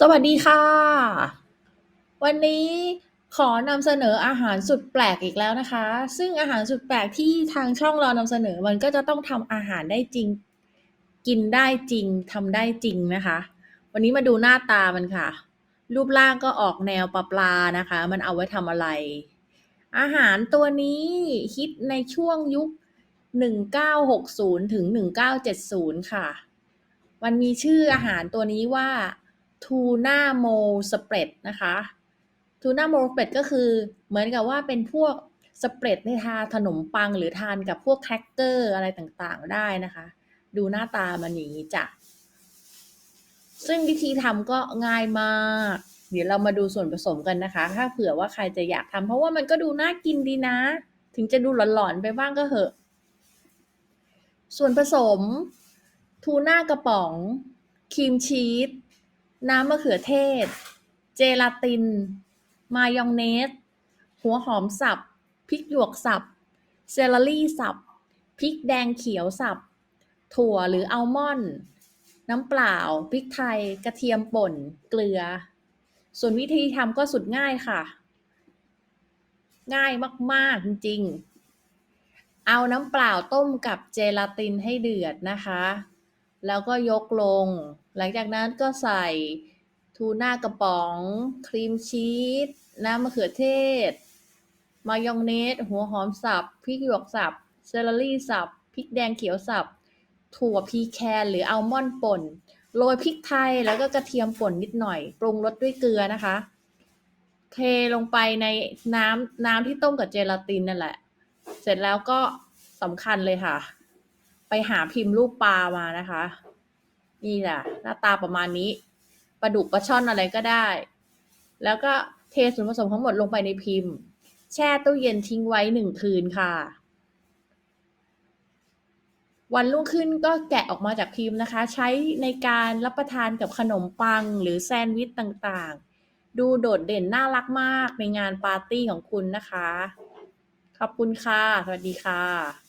สวัสดีค่ะ วันนี้ขอนำเสนออาหารสุดแปลกอีกแล้วนะคะ ซึ่งอาหารสุดแปลกที่ทางช่องเรานำเสนอมันก็จะต้องทำอาหารได้จริง กินได้จริงทำได้จริงนะคะ วันนี้มาดูหน้าตามันค่ะ รูปร่างก็ออกแนวปลาปลานะคะ มันเอาไว้ทำอะไร อาหารตัวนี้ฮิตในช่วงยุค 1960 ถึง 1970 ค่ะ มันมีชื่ออาหารตัวนี้ว่า ทูน่าโมสเปรดนะคะทูน่าโมสเปรดก็คือเหมือนกับว่าเป็นพวกสเปรดในทาขนมปังหรือทานกับพวกแครกเกอร์อะไรต่างๆได้นะคะ ดูหน้าตามันอย่างนี้จ้ะซึ่งวิธีทำก็ง่ายมาก เดี๋ยวเรามาดูส่วนผสมกันนะคะ ถ้าเผื่อว่าใครจะอยากทำเพราะว่ามันก็ดูน่ากินดีนะ ถึงจะดูหลอนๆไปบ้างก็เหอะ ส่วนผสมทูน่ากระป๋องครีมชีส น้ำมะเขือเทศ เจลาติน มายองเนส หัวหอมสับ พริกหยวกสับ เซลลี่สับ พริกแดงเขียวสับ ถั่วหรืออัลมอนด์ น้ำเปล่า พริกไทย กระเทียมป่น เกลือ ส่วนวิธีทำก็สุดง่ายค่ะ ง่ายมาก ๆ จริง ๆ เอาน้ำเปล่าต้มกับเจลาตินให้เดือดนะคะ แล้วก็ยกลง หลังจากนั้นก็ใส่ทูน่ากระป๋อง ครีมชีส น้ำมะเขือเทศ มายองเนส หัวหอมสับ พริกหยวกสับ เซลลรี่สับ พริกแดงเขียวสับ ถั่วพีแคนหรืออัลมอนด์ป่น โรยพริกไทยแล้วก็กระเทียมป่นนิดหน่อย ปรุงรสด้วยเกลือนะคะ เทลงไปในน้ำน้ำที่ต้มกับเจลาตินนั่นแหละ เสร็จแล้วก็สำคัญเลยค่ะ ไปหาพิมพ์รูปปลามานะคะ นี่แหละหน้าตาประมาณนี้ปลาดุกปลาช่อนอะไรก็ได้ แล้วก็เทส่วนผสมทั้งหมดลงไปในพิมพ์ แช่ตู้เย็นทิ้งไว้หนึ่งคืนค่ะ วันรุ่งขึ้นก็แกะออกมาจากพิมพ์นะคะ ใช้ในการรับประทานกับขนมปังหรือแซนด์วิชต่างๆ ดูโดดเด่นน่ารักมากในงานปาร์ตี้ของคุณนะคะ ขอบคุณค่ะ สวัสดีค่ะ